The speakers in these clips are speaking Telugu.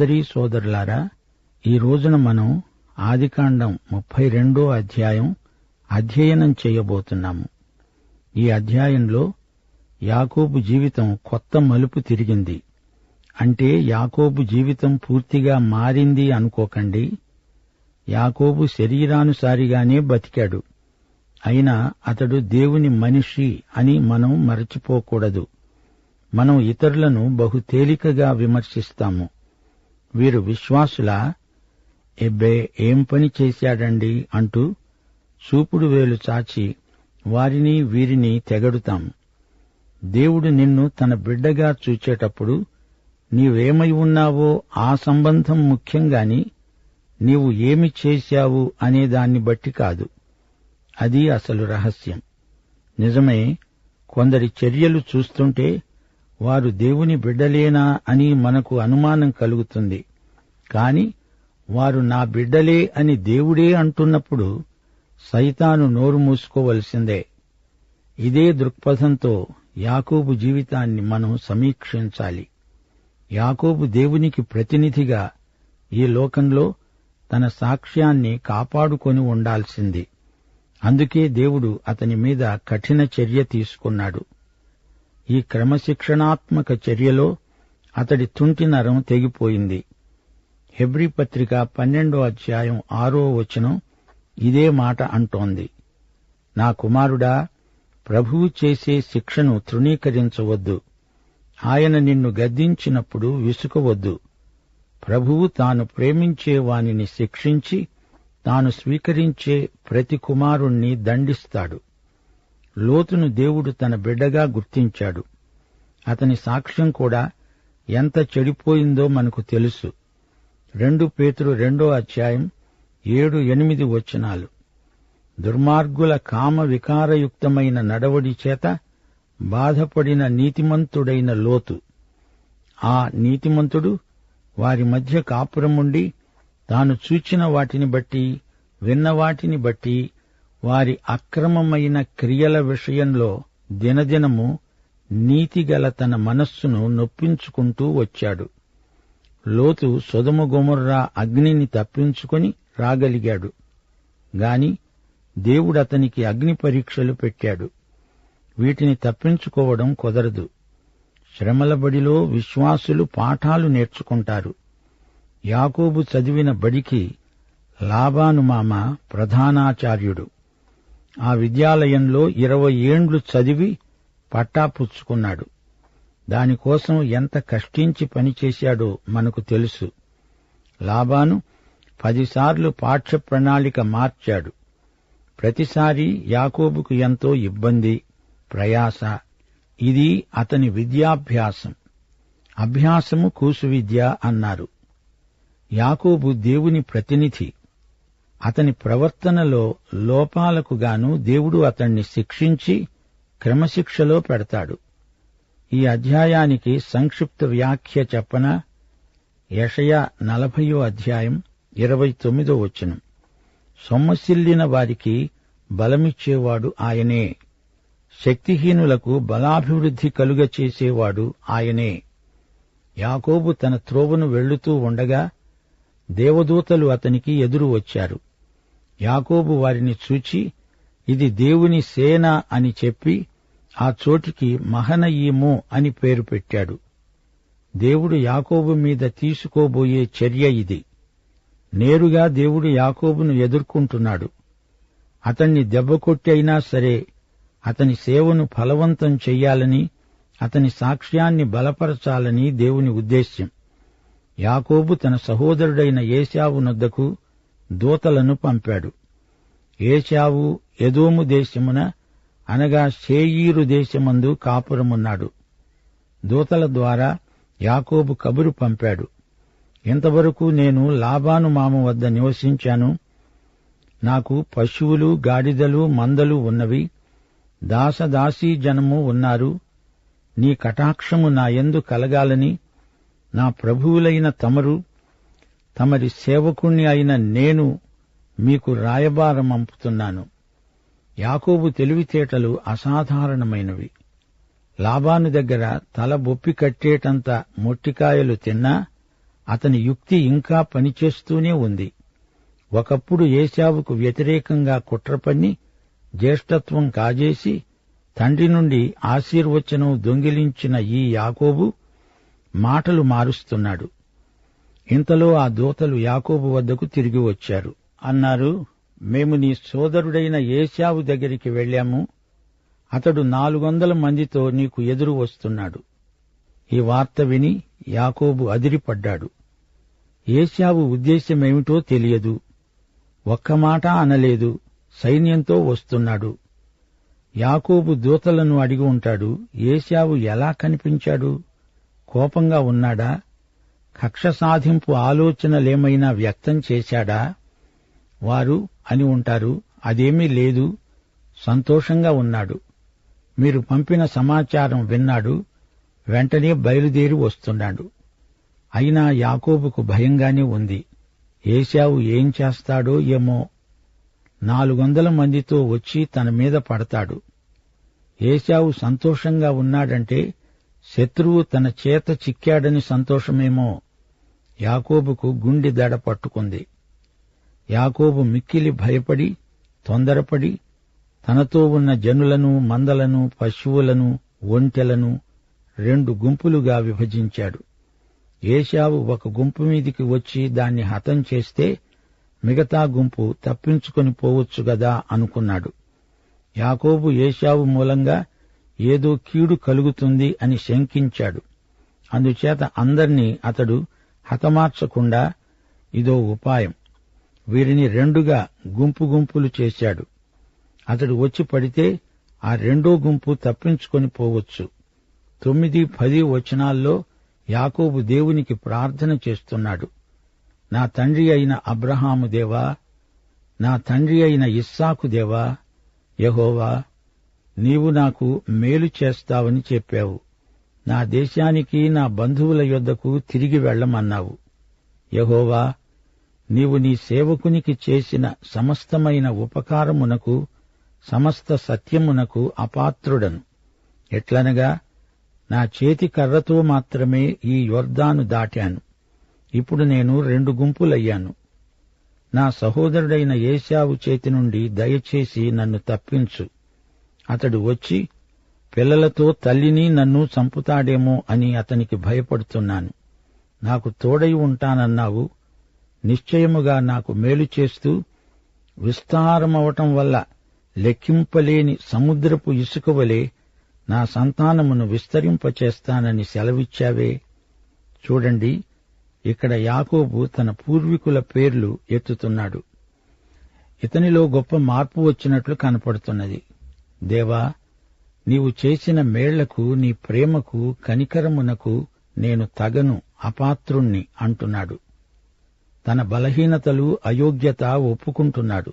సోదరీ సోదరులారా ఈ రోజున మనం ఆదికాండం ముప్పై రెండో అధ్యాయం అధ్యయనం చేయబోతున్నాము. ఈ అధ్యాయంలో యాకోబు జీవితం కొత్త మలుపు తిరిగింది. అంటే యాకోబు జీవితం పూర్తిగా మారింది అనుకోకండి. యాకోబు శరీరానుసారిగానే బతికాడు. అయినా అతడు దేవుని మనిషి అని మనం మరచిపోకూడదు. మనం ఇతరులను బహు తేలికగా విమర్శిస్తాము. వీరు విశ్వాసులా? ఎబ్బే ఏం పని చేశాడండి? అంటూ చూపుడు వేలు చాచి వారిని వీరిని తెగడుతాం. దేవుడు నిన్ను తన బిడ్డగా చూచేటప్పుడు నీవేమై ఉన్నావో ఆ సంబంధం ముఖ్యంగాని నీవు ఏమి చేశావు అనే దాన్ని బట్టి కాదు. అది అసలు రహస్యం. నిజమే కొందరి చర్యలు చూస్తుంటే వారు దేవుని బిడ్డలేనా అని మనకు అనుమానం కలుగుతుంది. కాని వారు నా బిడ్డలే అని దేవుడే అంటున్నప్పుడు సైతాను నోరు మూసుకోవలసిందే. ఇదే దృక్పథంతో యాకోబు జీవితాన్ని మనం సమీక్షించాలి. యాకోబు దేవునికి ప్రతినిధిగా ఈ లోకంలో తన సాక్ష్యాన్ని కాపాడుకొని ఉండాల్సింది. అందుకే దేవుడు అతని మీద కఠిన చర్య తీసుకున్నాడు. ఈ క్రమశిక్షణాత్మక చర్యలో అతడి తుంటి నరం తెగిపోయింది. హెబ్రి పత్రిక పన్నెండో అధ్యాయం ఆరో వచనం ఇదే మాట అంటోంది. నా కుమారుడా ప్రభువు చేసే శిక్షను తృణీకరించవద్దు. ఆయన నిన్ను గద్దించినప్పుడు విసుకవద్దు. ప్రభువు తాను ప్రేమించే వానిని శిక్షించి తాను స్వీకరించే ప్రతి కుమారుణ్ణి దండిస్తాడు. లోతును దేవుడు తన బిడ్డగా గుర్తించాడు. అతని సాక్ష్యం కూడా ఎంత చెడిపోయిందో మనకు తెలుసు. రెండు పేతులు రెండో అధ్యాయం ఏడు ఎనిమిది వచనాలు. దుర్మార్గుల కామ వికారయుక్తమైన నడవడి చేత బాధపడిన నీతిమంతుడైన లోతు. ఆ నీతిమంతుడు వారి మధ్య కాపురముండి తాను చూచిన వాటిని బట్టి విన్న వాటిని బట్టి వారి అక్రమమైన క్రియల విషయంలో దినదినము నీతిగల తన మనస్సును నొప్పించుకుంటూ వచ్చాడు. లోతు సొదము గొమర్రా అగ్నిని తప్పించుకొని రాగలిగాడు. గాని దేవుడతనికి అగ్ని పరీక్షలు పెట్టాడు. వీటిని తప్పించుకోవడం కుదరదు. శ్రమల బడిలో విశ్వాసులు పాఠాలు నేర్చుకుంటారు. యాకోబు చదివిన బడికి లాబాను మామ ప్రధానాచార్యుడు. ఆ విద్యాలయంలో ఇరవై ఏండ్లు చదివి పట్టా పుచ్చుకున్నాడు. దానికోసం ఎంత కష్టించి పనిచేశాడో మనకు తెలుసు. లాబాను పదిసార్లు పాఠ్య ప్రణాళిక మార్చాడు. ప్రతిసారి యాకోబుకు ఎంతో ఇబ్బంది ప్రయాస. ఇది అతని విద్యాభ్యాసం. అభ్యాసము కూసు విద్య అన్నారు. యాకోబు దేవుని ప్రతినిధి. అతని ప్రవర్తనలో లోపాలకు గాను దేవుడు అతణ్ణి శిక్షించి క్రమశిక్షలో పెడతాడు. ఈ అధ్యాయానికి సంక్షిప్త వ్యాఖ్య చెప్పన యషయ నలభయో అధ్యాయం ఇరవై తొమ్మిదో వచనం. సొమ్మసిల్లిన వారికి బలమిచ్చేవాడు ఆయనే. శక్తిహీనులకు బలాభివృద్ధి కలుగ చేసేవాడు ఆయనే. యాకోబు తన త్రోవను వెళ్ళుతూ ఉండగా దేవదూతలు అతనికి ఎదురు వచ్చారు. యాకోబు వారిని చూచి ఇది దేవుని సేన అని చెప్పి ఆ చోటికి మహనయీము అని పేరు పెట్టాడు. దేవుడు యాకోబు మీద తీసుకోబోయే చర్య ఇది. నేరుగా దేవుడు యాకోబును ఎదుర్కొంటున్నాడు. అతన్ని దెబ్బకొట్టి అయినా సరే అతని సేవను ఫలవంతం చెయ్యాలని అతని సాక్ష్యాన్ని బలపరచాలని దేవుని ఉద్దేశ్యం. యాకోబు తన సహోదరుడైన ఏశావు నొద్దకు దూతలను పంపాడు. ఏషావు ఎదోము దేశమున అనగా షేయీరు దేశమందు కాపురమున్నాడు. దూతల ద్వారా యాకోబు కబురు పంపాడు. ఇంతవరకు నేను లాబాను మామ వద్ద నివసించాను. నాకు పశువులు గాడిదలు మందలు ఉన్నవి. దాసదాసీ జనము ఉన్నారు. నీ కటాక్షము నా యందు కలగాలని నా ప్రభువులైన తమరు తమరి సేవకుణ్ణి అయిన నేను మీకు రాయబారమంపుతున్నాను యాకోబు తెలివితేటలు అసాధారణమైనవి. లాభాను దగ్గర తల బొప్పి కట్టేటంత మొట్టికాయలు తిన్నా అతని యుక్తి ఇంకా పనిచేస్తూనే ఉంది. ఒకప్పుడు ఏశావుకు వ్యతిరేకంగా కుట్రపన్ని జ్యేష్ఠత్వం కాజేసి తండ్రి నుండి ఆశీర్వచనం దొంగిలించిన ఈ యాకోబు మాటలు మారుస్తున్నాడు. ఇంతలో ఆ దూతలు యాకోబు వద్దకు తిరిగి వచ్చారు. అన్నారు మేము నీ సోదరుడైన ఏశావు దగ్గరికి వెళ్ళాము. అతడు నాలుగొందల మందితో నీకు ఎదురు వస్తున్నాడు. ఈ వార్త విని యాకోబు అదిరిపడ్డాడు. ఏశావు ఉద్దేశ్యమేమిటో తెలియదు. ఒక్క మాట అనలేదు. సైన్యంతో వస్తున్నాడు. యాకోబు దూతలను అడిగి ఉంటాడు ఏశావు ఎలా కనిపించాడు? కోపంగా ఉన్నాడా? కక్ష సాధింపు ఆలోచనలేమైనా వ్యక్తం చేశాడా? వారు అని ఉంటారు అదేమీ లేదు సంతోషంగా ఉన్నాడు. మీరు పంపిన సమాచారం విన్నాడు వెంటనే బయలుదేరి వస్తున్నాడు. అయినా యాకోబుకు భయంగానే ఉంది. ఏశావు ఏం చేస్తాడో ఏమో. నాలుగొందల మందితో వచ్చి తన మీద పడతాడు. ఏశావు సంతోషంగా ఉన్నాడంటే శత్రువు తన చేత చిక్కాడని సంతోషమేమో. యాకోబుకు గుండె దడ పట్టుకుంది. యాకోబు మిక్కిలి భయపడి తొందరపడి తనతో ఉన్న జనులను మందలను పశువులను ఒంటెలను రెండు గుంపులుగా విభజించాడు. ఏషావు ఒక గుంపు మీదికి వచ్చి దాన్ని హతం చేస్తే మిగతా గుంపు తప్పించుకొని పోవచ్చు గదా అనుకున్నాడు. యాకోబు ఏషావు మూలంగా ఏదో కీడు కలుగుతుంది అని శంకించాడు. అందుచేత అందర్నీ అతడు హతమార్చకుండా ఇదో ఉపాయం. వీరిని రెండుగా గుంపు గుంపులు చేశాడు. అతడు వచ్చి పడితే ఆ రెండో గుంపు తప్పించుకొని పోవచ్చు. తొమ్మిది పది వచనాల్లో యాకోబు దేవునికి ప్రార్థన చేస్తున్నాడు. నా తండ్రి అయిన అబ్రహాము దేవా నా తండ్రి అయిన ఇస్సాకు దేవా యహోవా నీవు నాకు మేలు చేస్తావని చెప్పావు. నా దేశానికి నా బంధువుల యొద్దకు తిరిగి వెళ్ళమన్నావు యహోవా నీవు నీ సేవకునికి చేసిన సమస్తమైన ఉపకారమునకు సమస్త సత్యమునకు అపాత్రుడను. ఎట్లనగా నా చేతి కర్రతో మాత్రమే ఈ యొర్దాను దాటాను. ఇప్పుడు నేను రెండు గుంపులయ్యాను. నా సహోదరుడైన ఏశావు చేతి నుండి దయచేసి నన్ను తప్పించు. అతడు వచ్చి పిల్లలతో తల్లిని నన్ను చంపుతాడేమో అని అతనికి భయపడుతున్నాను. నాకు తోడై ఉంటానన్నావు. నిశ్చయముగా నాకు మేలు చేస్తూ విస్తారమవటం వల్ల లెక్కింపలేని సముద్రపు ఇసుక వలె నా సంతానమును విస్తరింపచేస్తానని సెలవిచ్చావే. చూడండి ఇక్కడ యాకోబు తన పూర్వీకుల పేర్లు ఎత్తుతున్నాడు. ఇతనిలో గొప్ప మార్పు వచ్చినట్లు కనపడుతున్నది. దేవా నీవు చేసిన మేళ్ళకు నీ ప్రేమకు కనికరమునకు నేను తగను అపాత్రుణ్ణి అంటున్నాడు. తన బలహీనతలు అయోగ్యత ఒప్పుకుంటున్నాడు.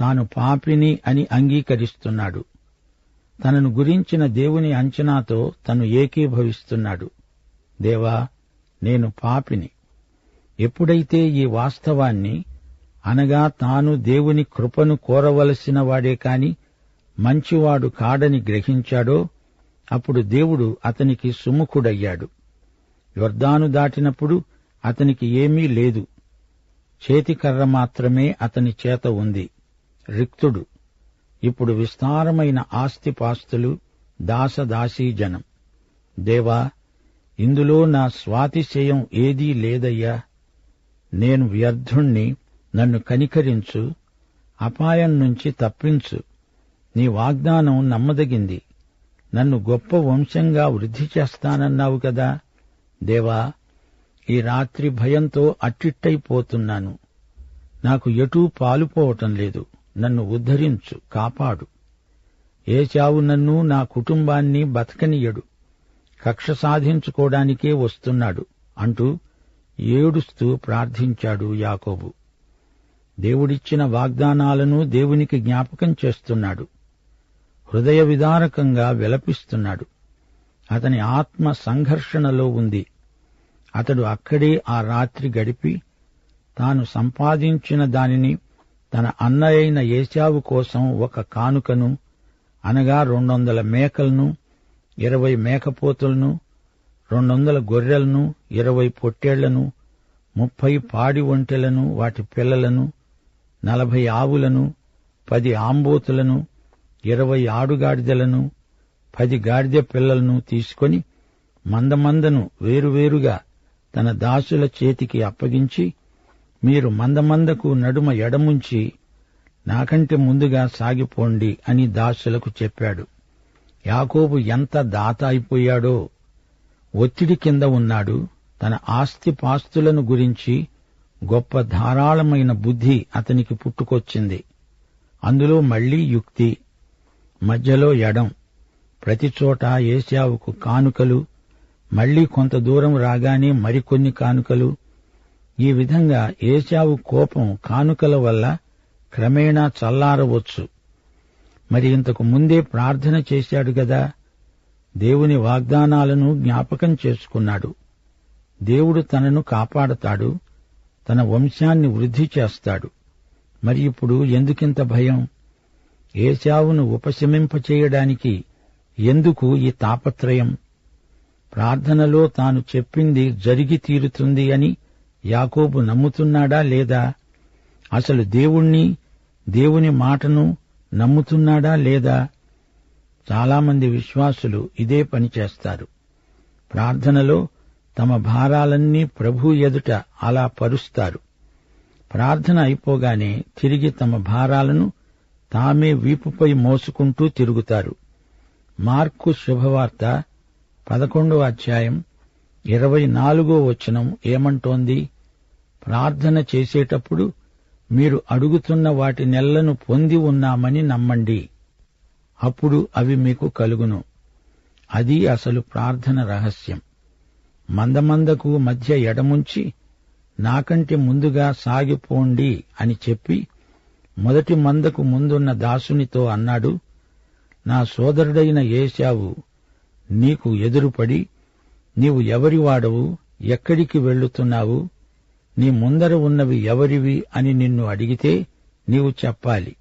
తాను పాపిని అని అంగీకరిస్తున్నాడు. తనను గురించిన దేవుని అంచనాతో తను ఏకీభవిస్తున్నాడు. దేవా నేను పాపిని. ఎప్పుడైతే ఈ వాస్తవాన్ని అనగా తాను దేవుని కృపను కోరవలసిన వాడే కాని మంచివాడు కాడని గ్రహించాడో అప్పుడు దేవుడు అతనికి సుముఖుడయ్యాడు. యొర్దాను దాటినప్పుడు అతనికి ఏమీ లేదు. చేతికర్ర మాత్రమే అతని చేత ఉంది. రిక్తుడు. ఇప్పుడు విస్తారమైన ఆస్తిపాస్తులు దాసదాసీజనం దేవా ఇందులో నా స్వాతిశయం ఏదీ లేదయ్యా. నేను వ్యర్థుణ్ణి నన్ను కనికరించు అపాయం నుంచి తప్పించు. నీ వాగ్దానం నమ్మదగింది. నన్ను గొప్ప వంశంగా వృద్ధి చేస్తానన్నావు కదా. దేవా ఈ రాత్రి భయంతో అట్టిట్టయిపోతున్నాను. నాకు ఎటూ పాలుపోవటం లేదు. నన్ను ఉద్ధరించు కాపాడు. ఏ చావు నన్ను నా కుటుంబాన్ని బతకనియడు కక్ష సాధించుకోవడానికే వస్తున్నాడు అంటూ ఏడుస్తూ ప్రార్థించాడు యాకోబు. దేవుడిచ్చిన వాగ్దానాలను దేవునికి జ్ఞాపకం చేస్తున్నాడు. హృదయ విదారకంగా విలపిస్తున్నాడు. అతని ఆత్మ సంఘర్షణలో ఉంది. అతడు అక్కడే ఆ రాత్రి గడిపి తాను సంపాదించిన దానిని తన అన్నయైన ఏశావు కోసం ఒక కానుకను అనగా రెండొందల మేకలను ఇరవై మేకపోతులను రెండొందల గొర్రెలను ఇరవై పొట్టేళ్ళను ముప్పై పాడి ఒంటెలను వాటి పిల్లలను నలభై ఆవులను పది ఆంబోతులను ఇరవై ఆడుగాడిదలను పది గాడిద పిల్లలను తీసుకొని మందమందను వేరువేరుగా తన దాసుల చేతికి అప్పగించి మీరు మందమందకు నడుమ ఎడముంచి నాకంటే ముందుగా సాగిపోండి అని దాసులకు చెప్పాడు. యాకోబు ఎంత దాత అయిపోయాడో! ఒత్తిడి కింద ఉన్నాడు. తన ఆస్తి పాస్తులను గురించి గొప్ప ధారాళమైన బుద్ధి అతనికి పుట్టుకొచ్చింది. అందులో మళ్ళీ యుక్తి. మధ్యలో ఎడం. ప్రతిచోట ఏశావుకు కానుకలు. మళ్ళీ కొంత దూరం రాగానే మరికొన్ని కానుకలు. ఈ విధంగా ఏశావు కోపం కానుకల వల్ల క్రమేణా చల్లారవచ్చు. మరి ఇంతకు ముందే ప్రార్థన చేశాడు గదా. దేవుని వాగ్దానాలను జ్ఞాపకం చేసుకున్నాడు. దేవుడు తనను కాపాడతాడు. తన వంశాన్ని వృద్ధి చేస్తాడు. మరి ఇప్పుడు ఎందుకింత భయం? ఏశావును ఉపశమింపచేయడానికి ఎందుకు ఈ తాపత్రయం? ప్రార్థనలో తాను చెప్పింది జరిగి తీరుతుంది అని యాకోబు నమ్ముతున్నాడా లేదా? అసలు దేవుణ్ణి దేవుని మాటను నమ్ముతున్నాడా లేదా? చాలామంది విశ్వాసులు ఇదే పని చేస్తారు. ప్రార్థనలో తమ భారాలన్నీ ప్రభు ఎదుట అలా పరుస్తారు. ప్రార్థన అయిపోగానే తిరిగి తమ భారాలను తామే వీపుపై మోసుకుంటూ తిరుగుతారు. మార్కు శుభవార్త పదకొండవ అధ్యాయం ఇరవై నాలుగో వచనం ఏమంటోంది? ప్రార్థన చేసేటప్పుడు మీరు అడుగుతున్న వాటి నెల్లను పొంది ఉన్నామని నమ్మండి. అప్పుడు అవి మీకు కలుగును. అది అసలు ప్రార్థన రహస్యం. మందమందకు మధ్య ఎడముంచి నాకంటే ముందుగా సాగిపోండి అని చెప్పి మొదటి మందకు ముందున్న దాసునితో అన్నాడు నా సోదరుడైన ఏశావు నీకు ఎదురుపడి నీవు ఎవరివాడవు ఎక్కడికి వెళ్ళుతున్నావు నీ ముందర ఉన్నవి ఎవరివి అని నిన్ను అడిగితే నీవు చెప్పాలి.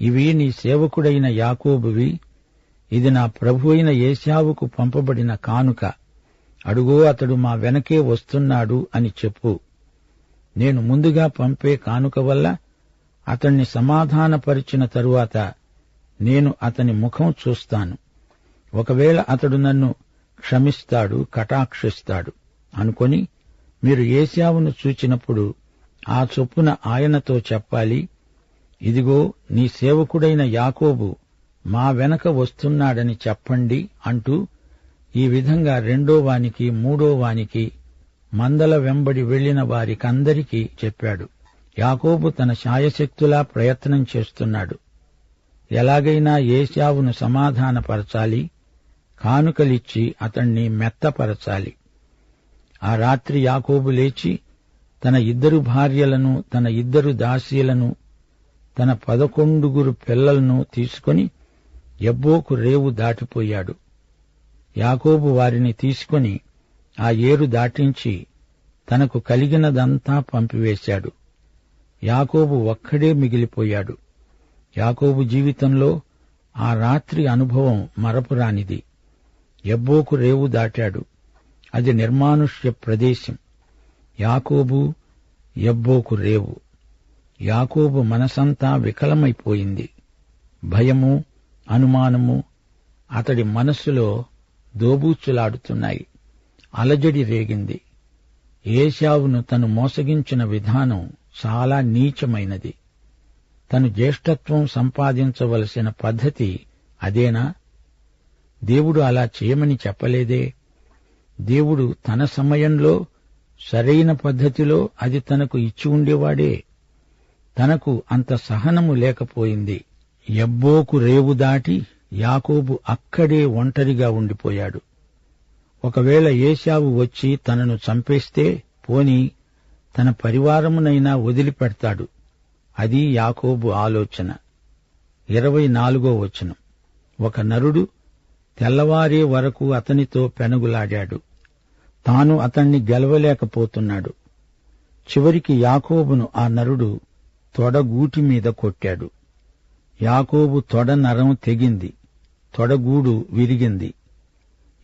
ఇవి నీ సేవకుడైన యాకోబువి ఇది నా ప్రభువైన ఏశావుకు పంపబడిన కానుక. అడుగో అతడు మా వెనకే వస్తున్నాడు అని చెప్పు. నేను ముందుగా పంపే కానుక వల్ల అతణ్ణి సమాధానపరిచిన తరువాత నేను అతని ముఖం చూస్తాను. ఒకవేళ అతడు నన్ను క్షమిస్తాడు కటాక్షిస్తాడు అనుకొని మీరు ఏశావును చూచినప్పుడు ఆ చొప్పున ఆయనతో చెప్పాలి ఇదిగో నీ సేవకుడైన యాకోబు మా వెనక వస్తున్నాడని చెప్పండి అంటూ ఈ విధంగా రెండో వానికి మూడో వానికి మందల వెంబడి వెళ్ళిన వారికందరికీ చెప్పాడు. యాకోబు తన శాయశక్తులా ప్రయత్నం చేస్తున్నాడు. ఎలాగైనా ఏశావును సమాధానపరచాలి కానుకలిచ్చి అతణ్ణి మెత్తపరచాలి. ఆ రాత్రి యాకోబు లేచి తన ఇద్దరు భార్యలను తన ఇద్దరు దాసీలను తన పదకొండుగురు పిల్లలను తీసుకొని ఎబ్బోకు రేవు దాటిపోయాడు. యాకోబు వారిని తీసుకొని ఆ ఏరు దాటించి తనకు కలిగినదంతా పంపివేశాడు. యాకోబు ఒక్కడే మిగిలిపోయాడు. యాకోబు జీవితంలో ఆ రాత్రి అనుభవం మరపురానిది. ఎబ్బోకు రేవు దాటాడు. అది నిర్మానుష్య ప్రదేశం. యాకోబు ఎబ్బోకు రేవు. యాకోబు మనసంతా వికలమైపోయింది. భయము అనుమానము అతడి మనస్సులో దోబూచులాడుతున్నాయి. అలజడి రేగింది. ఏశావును తను మోసగించిన విధానం చాలా నీచమైనది. తను జ్యేష్ఠత్వం సంపాదించవలసిన పద్ధతి అదేనా? దేవుడు అలా చేయమని చెప్పలేదే. దేవుడు తన సమయంలో సరైన పద్ధతిలో అది తనకు ఇచ్చి ఉండేవాడే. తనకు అంత సహనము లేకపోయింది. ఎబ్బోకు రేవు దాటి యాకోబు అక్కడే ఒంటరిగా ఉండిపోయాడు. ఒకవేళ ఏశావు వచ్చి తనను చంపేస్తే పోని తన పరివారమునైనా వదిలిపెడతాడు. అది యాకోబు ఆలోచన. ఇరవై నాలుగో వచనం. ఒక నరుడు తెల్లవారే వరకు అతనితో పెనుగులాడాడు. తాను అతణ్ణి గెలవలేకపోతున్నాడు. చివరికి యాకోబును ఆ నరుడు తొడగూటి మీద కొట్టాడు. యాకోబు తొడ నరం తెగింది. తొడగూడు విరిగింది.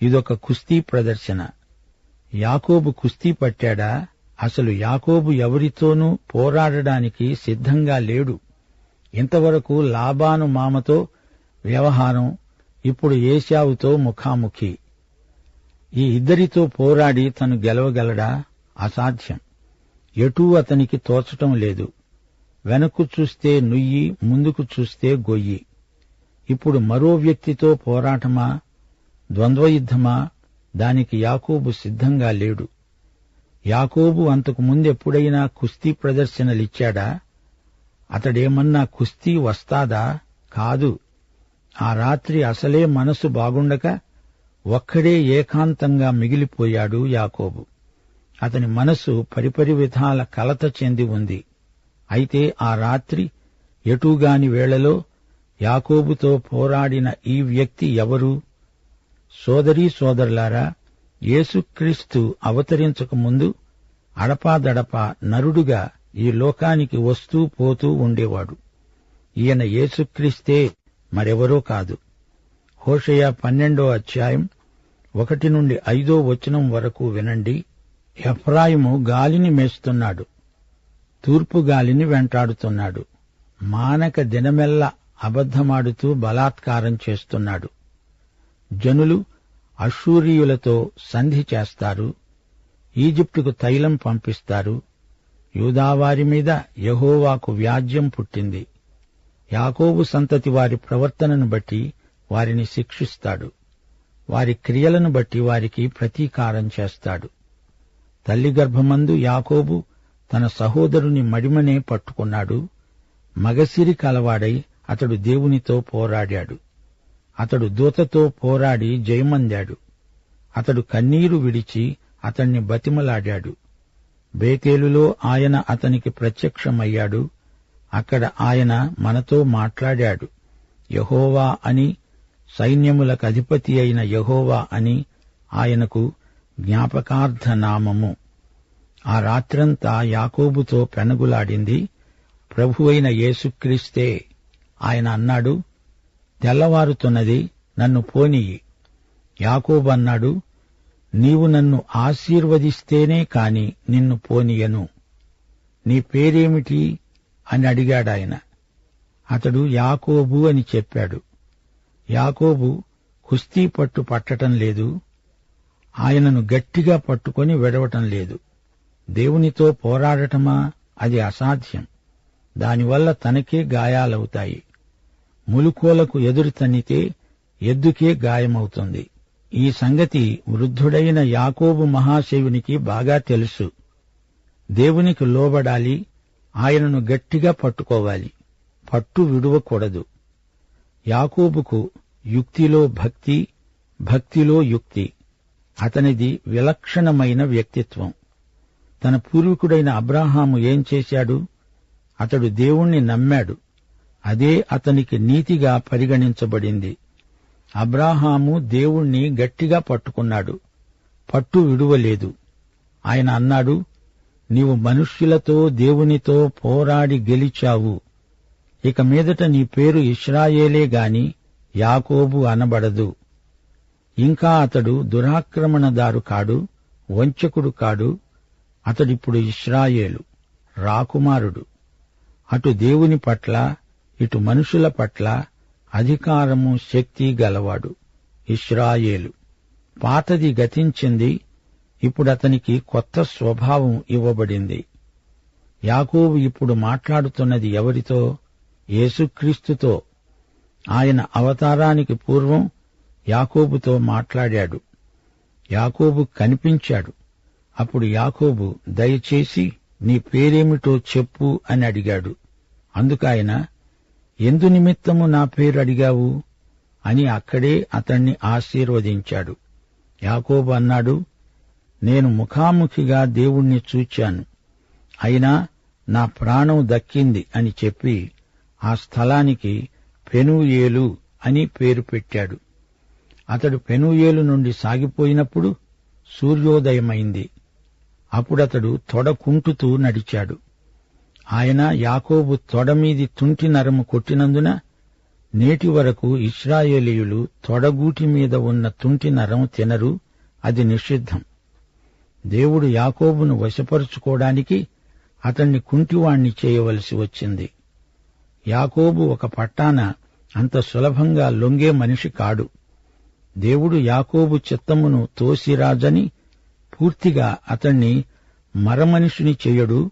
ఇదొక కుస్తీ ప్రదర్శన. యాకోబు కుస్తీ పట్టాడా? అసలు యాకోబు ఎవరితోనూ పోరాడడానికి సిద్ధంగా లేడు. ఇంతవరకు లాబాను మామతో వ్యవహారం ఇప్పుడు ఏశావుతో ముఖాముఖి. ఈ ఇద్దరితో పోరాడి తను గెలవగలడా? అసాధ్యం. ఎటూ అతనికి తోచటం లేదు. వెనక్కు చూస్తే నుయ్యి ముందుకు చూస్తే గొయ్యి. ఇప్పుడు మరో వ్యక్తితో పోరాటమా? ద్వంద్వయుద్ధమా? దానికి యాకోబు సిద్ధంగా లేడు. యాకోబు అంతకు ముందెప్పుడైనా కుస్తీ ప్రదర్శనలిచ్చాడా? అతడేమన్నా కుస్తీ వస్తాదా? కాదు. ఆ రాత్రి అసలే మనసు బాగుండక ఒక్కడే ఏకాంతంగా మిగిలిపోయాడు యాకోబు. అతని మనసు పరిపరి విధాల కలత చెంది ఉంది. అయితే ఆ రాత్రి ఎటూగాని వేళలో యాకోబుతో పోరాడిన ఈ వ్యక్తి ఎవరు? సోదరీ సోదరులారా యేసుక్రీస్తు అవతరించక ముందు అడపాదడపా నరుడుగా ఈ లోకానికి వస్తూ పోతూ ఉండేవాడు. ఈయన యేసుక్రీస్తే మరెవరో కాదు. హోషయ పన్నెండో అధ్యాయం ఒకటి నుండి ఐదో వచనం వరకు వినండి. ఎఫ్రాయిము గాలిని మేస్తున్నాడు. తూర్పు గాలిని వెంటాడుతున్నాడు. మానక దినమెల్ల అబద్ధమాడుతూ బలాత్కారం చేస్తున్నాడు. జనులు అషూరియులతో సంధి చేస్తారు ఈజిప్టుకు తైలం పంపిస్తారు యూదావారి మీద యహోవాకు వ్యాజ్యం పుట్టింది. యాకోబు సంతతి వారి ప్రవర్తనను బట్టి వారిని శిక్షిస్తాడు. వారి క్రియలను బట్టి వారికి ప్రతీకారం చేస్తాడు. తల్లి గర్భమందు యాకోబు తన సహోదరుని మడిమనే పట్టుకున్నాడు. మగసిరి కలవాడై అతడు దేవునితో పోరాడాడు. అతడు దూతతో పోరాడి జయమందాడు. అతడు కన్నీరు విడిచి అతణ్ణి బతిమలాడాడు. బేతేలులో ఆయన అతనికి ప్రత్యక్షమయ్యాడు. అక్కడ ఆయన మనతో మాట్లాడాడు. యహోవా అని సైన్యములకు అధిపతి అయిన యహోవా అని ఆయనకు జ్ఞాపకార్థ నామము ఆ రాత్రంతా యాకోబుతో పెనగులాడింది. ప్రభువైన యేసుక్రీస్తే ఆయన అన్నాడు తెల్లవారుతున్నది నన్ను పోనియి యాకోబు అన్నాడు నీవు నన్ను ఆశీర్వదిస్తేనే కాని నిన్ను పోనీయను నీ పేరేమిటి? అని అడిగాడాయన అతడు యాకోబు అని చెప్పాడు. యాకోబు కుస్తీ పట్టు పట్టటం లేదు ఆయనను గట్టిగా పట్టుకొని విడవటం లేదు. దేవునితో పోరాడటమా? అది అసాధ్యం. దానివల్ల తనకే గాయాలవుతాయి. ములుకోలకు ఎదురు తన్నితే ఎద్దుకే గాయమవుతుంది. ఈ సంగతి వృద్ధుడైన యాకోబు మహాశివునికి బాగా తెలుసు. దేవునికి లోబడాలి ఆయనను గట్టిగా పట్టుకోవాలి పట్టు విడువకూడదు. యాకోబుకు యుక్తిలో భక్తి భక్తిలో యుక్తి. అతనిది విలక్షణమైన వ్యక్తిత్వం. తన పూర్వీకుడైన అబ్రాహాము ఏం చేశాడు? అతడు దేవుణ్ణి నమ్మాడు. అదే అతనికి నీతిగా పరిగణించబడింది. అబ్రాహాము దేవుణ్ణి గట్టిగా పట్టుకున్నాడు. పట్టు విడువలేదు. ఆయన అన్నాడు నీవు మనుష్యులతో దేవునితో పోరాడి గెలిచావు. ఇక మీదట నీ పేరు ఇస్రాయేలే గాని యాకోబు అనబడదు. ఇంకా అతడు దురాక్రమణదారు కాడు వంచకుడు కాడు. అతడిప్పుడు ఇస్రాయేలు రాకుమారుడు. అటు దేవుని పట్ల ఇటు మనుషుల పట్ల అధికారము శక్తి గలవాడు ఇస్రాయేలు పాతది గతించింది ఇప్పుడు అతనికి కొత్త స్వభావం ఇవ్వబడింది. యాకోబు ఇప్పుడు మాట్లాడుతున్నది ఎవరితో? యేసుక్రీస్తుతో. ఆయన అవతారానికి పూర్వం యాకోబుతో మాట్లాడాడు. యాకోబు కనిపించాడు. అప్పుడు యాకోబు దయచేసి నీ పేరేమిటో చెప్పు అని అడిగాడు. అందుకాయన ఎందు నిమిత్తము నా పేరు అడిగావు? అని అక్కడే అతణ్ణి ఆశీర్వదించాడు. యాకోబు అన్నాడు నేను ముఖాముఖిగా దేవుణ్ణి చూచాను. అయినా నా ప్రాణం దక్కింది అని చెప్పి ఆ స్థలానికి పెనుయేలు అని పేరు పెట్టాడు. అతడు పెనుయేలు నుండి సాగిపోయినప్పుడు సూర్యోదయమైంది. అప్పుడతడు తొడ కుంటుతూ నడిచాడు. ఆయన యాకోబు తొడమీది తుంటి నరము కొట్టినందున నేటి వరకు ఇస్రాయేలీయులు తొడగూటి మీద ఉన్న తుంటి నరం తినరు అది నిషిద్ధం. దేవుడు యాకోబును వశపరుచుకోవడానికి అతణ్ణి కుంటివాణ్ణి చేయవలసి వచ్చింది. యాకోబు ఒక పట్టాన అంత సులభంగా లొంగే మనిషి కాడు. దేవుడు యాకోబు చిత్తమును తోసిరాజని పూర్తిగా అతణ్ణి మరమనిషిని చేయడు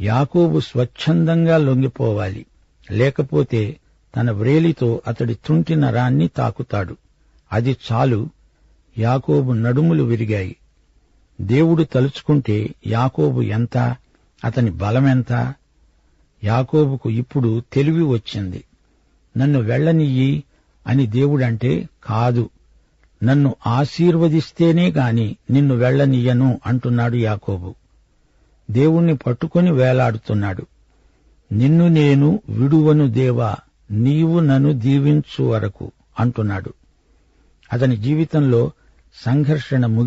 యాకోబు స్వచ్ఛందంగా లొంగిపోవాలి. లేకపోతే తన వ్రేలితో అతడి తుంటి నరాన్ని తాకుతాడు. అది చాలు. యాకోబు నడుములు విరిగాయి. దేవుడు తలుచుకుంటే యాకోబు ఎంత? అతని బలమెంత? యాకోబుకు ఇప్పుడు తెలివి వచ్చింది. నన్ను వెళ్ళనియ్యి అని దేవుడంటే కాదు. నన్ను ఆశీర్వదిస్తేనే గాని నిన్ను వెళ్ళనియ్యను అంటున్నాడు యాకోబు. దేవుణ్ణి పట్టుకొని వేలాడుతున్నాడు. నిన్ను నేను విడువను దేవా నీవు నన్ను దీవించు వరకు అంటున్నాడు. అతని జీవితంలో సంఘర్షణ ముగి